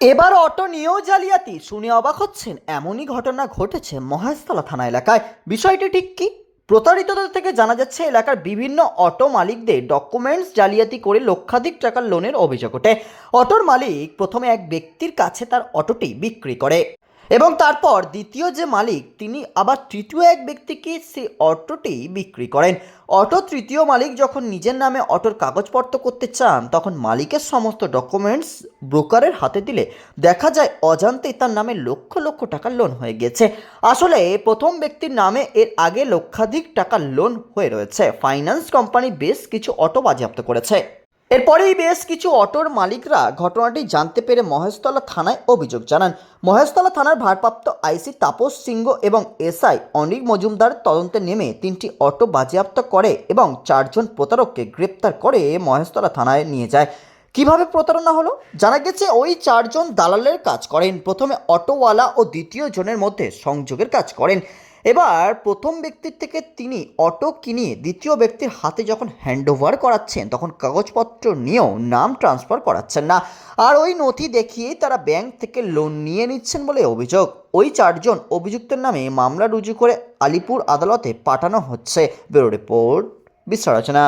এবার অটো নিয়েও জালিয়াতি। শুনে অবাক হচ্ছেন, এমনই ঘটনা ঘটেছে মহেশতলা থানা এলাকায়। বিষয়টি ঠিক কি? প্রতারিতদের থেকে জানা যাচ্ছে, এলাকার বিভিন্ন অটো মালিকদের ডকুমেন্টস জালিয়াতি করে লক্ষাধিক টাকার লোনের অভিযোগ ওঠে। অটোর মালিক প্রথমে এক ব্যক্তির কাছে তার অটোটি বিক্রি করে। এবং তারপর দ্বিতীয় যে মালিক, তিনি আবার তৃতীয় এক ব্যক্তিকে সেই অটোটি বিক্রি করেন। অটো তৃতীয় মালিক যখন নিজের নামে অটোর কাগজপত্র করতে চান, তখন মালিকের সমস্ত ডকুমেন্টস ব্রোকারের হাতে দিলে দেখা যায় অজান্তেই তার নামে লক্ষ লক্ষ টাকার লোন হয়ে গেছে। আসলে প্রথম ব্যক্তির নামে এর আগে লক্ষাধিক টাকার লোন হয়ে রয়েছে। ফাইন্যান্স কোম্পানি বেশ কিছু অটো বাজেয়াপ্ত করেছে। এরপরেই বেশ কিছু অটোর মালিকরা ঘটনাটি জানতে পেরে মহেশতলা থানায় অভিযোগ জানান। মহেশতলা থানার ভারপ্রাপ্ত আইসি তাপস সিংহ এবং এসআই অনিক মজুমদার তদন্তে নেমে তিনটি অটো বাজেয়াপ্ত করে এবং চারজন প্রতারককে গ্রেপ্তার করে মহেশতলা থানায় নিয়ে যায়। কীভাবে প্রতারণা হলো? জানা গেছে, ওই চারজন দালালের কাজ করেন। প্রথমে অটোওয়ালা ও দ্বিতীয় জনের মধ্যে সংযোগের কাজ করেন। এবার প্রথম ব্যক্তির থেকে তিনি অটো কিনে দ্বিতীয় ব্যক্তির হাতে যখন হ্যান্ডওভার করাচ্ছেন, তখন কাগজপত্র নিয়েও নাম ট্রান্সফার করাচ্ছেন না। আর ওই নথি দেখিয়েই তারা ব্যাংক থেকে লোন নিয়ে নিচ্ছেন বলে অভিযোগ। ওই চারজন অভিযুক্তের নামে মামলা রুজু করে আলিপুর আদালতে পাঠানো হচ্ছে। Bureau report বিশ্লেষণা